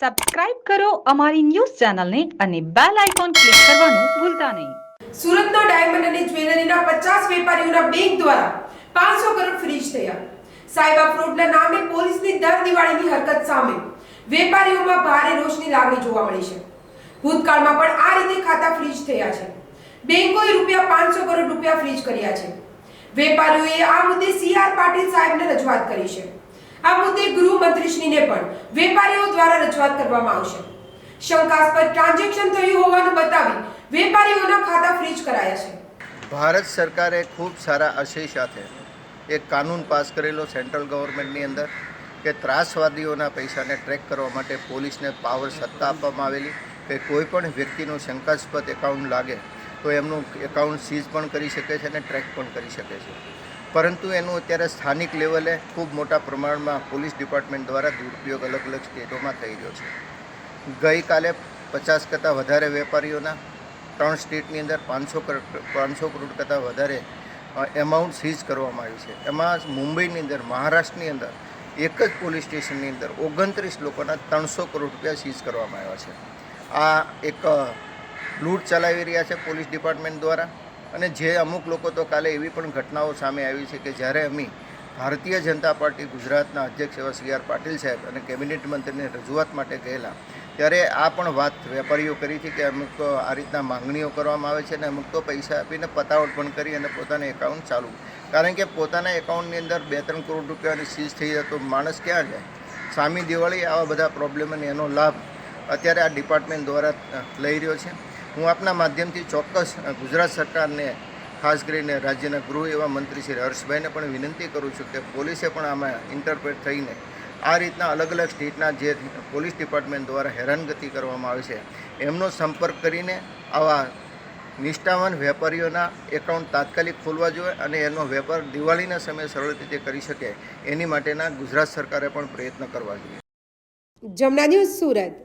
Subscribe કરો અમારી news ચેનલને અને બેલ આઇકોન ક્લિક કરવાનું ભૂલતા નહીં. સુરતનો ડાયમંડ અને જ્વેલરીના પચાસ વેપારીઓના બેંક દ્વારા પાંચસો કરોડ ફ્રીજ થયા. સાયબા ફ્રોડના નામે પોલીસની દર દિવાળીની હરકત સામે વેપારીઓમાં ભારે રોષની લાગણી જોવા મળી છે. ભૂતકાળમાં પણ આ રીતે ખાતા ફ્રીજ થયા છે. બેંકોએ રૂપિયા પાંચસો કરોડ રૂપિયા ફ્રીજ કર્યા છે. વેપારીઓએ આ મુદ્દે સીઆર પાટીલ સાહેબને રજૂઆત કરી છે. આ મુદ્દે ગૃહમંત્રીશ્રીને પણ વેપારીઓ દ્વારા રજૂઆત કરવામાં આવશે. શંકાસ્પદ ટ્રાન્ઝેક્શન થયું હોવાનું બતાવી વેપારીઓના ખાતા ફ્રીજ કરાયા છે. ભારત સરકારે ખૂબ સારા આશય સાથે એક કાનૂન પાસ કરેલો સેન્ટ્રલ ગવર્મેન્ટની અંદર કે ત્રાસવાદીઓના પૈસાને ટ્રેક કરવા માટે પોલીસને પાવર સત્તા આપવામાં આવેલી કે કોઈ પણ વ્યક્તિનું શંકાસ્પદ એકાઉન્ટ લાગે તો એમનું એકાઉન્ટ સીઝ પણ કરી શકે છે અને ટ્રેક પણ કરી શકે છે. પરંતુ એનું અત્યારે સ્થાનિક લેવલે ખૂબ મોટા પ્રમાણમાં પોલીસ ડિપાર્ટમેન્ટ દ્વારા દુરુપયોગ અલગ અલગ સ્ટેટોમાં થઈ રહ્યો છે. ગઈકાલે પચાસ કરતાં વધારે વેપારીઓના ત્રણ સ્ટેટની અંદર પાંચસો પાંચસો કરોડ કરતાં વધારે એમાઉન્ટ સીઝ કરવામાં આવ્યું છે. એમાં મુંબઈની અંદર, મહારાષ્ટ્રની અંદર એક જ પોલીસ સ્ટેશનની અંદર ઓગણત્રીસ લોકોના ત્રણસો કરોડ રૂપિયા સીઝ કરવામાં આવ્યા છે. આ એક લૂંટ ચલાવી રહ્યા છે પોલીસ ડિપાર્ટમેન્ટ દ્વારા. અને જે અમુક લોકો તો કાલે એવી પણ ઘટનાઓ સામે આવી છે કે જ્યારે અમે ભારતીય જનતા પાર્ટી ગુજરાતના અધ્યક્ષ એવા સી આર પાટીલ સાહેબ અને કેબિનેટ મંત્રીને રજૂઆત માટે ગયેલા, ત્યારે આ પણ વાત વેપારીઓ કરી હતી કે અમુક આ રીતના માંગણીઓ કરવામાં આવે છે અને અમુક તો પૈસા આપીને પતાવટ પણ કરી અને પોતાના એકાઉન્ટ ચાલુ. કારણ કે પોતાના એકાઉન્ટની અંદર બે ત્રણ કરોડ રૂપિયાની સીઝ થઈ જાય તો માણસ ક્યાં જાય? સામી દિવાળી આવા બધા પ્રોબ્લેમ અને એનો લાભ અત્યારે આ ડિપાર્ટમેન્ટ દ્વારા લઈ રહ્યો છે. હું આપના માધ્યમથી ચોક્કસ ગુજરાત સરકારને, ખાસ કરીને રાજ્યના ગૃહ એવા મંત્રી શ્રી હર્ષભાઈને પણ વિનંતી કરું છું કે પોલીસે પણ આમાં ઇન્ટરપ્રેટ થઈને આ રીતના અલગ અલગ સ્ટેટના જે પોલીસ ડિપાર્ટમેન્ટ દ્વારા હેરાનગતિ કરવામાં આવે છે, એમનો સંપર્ક કરીને આવા નિષ્ઠાવાન વેપારીઓના એકાઉન્ટ તાત્કાલિક ખોલવા જોઈએ અને એનો વેપાર દિવાળીના સમયે સરળ રીતે કરી શકે, એની માટેના ગુજરાત સરકારે પણ પ્રયત્ન કરવા જોઈએ. જમના ન્યૂઝ સુરત.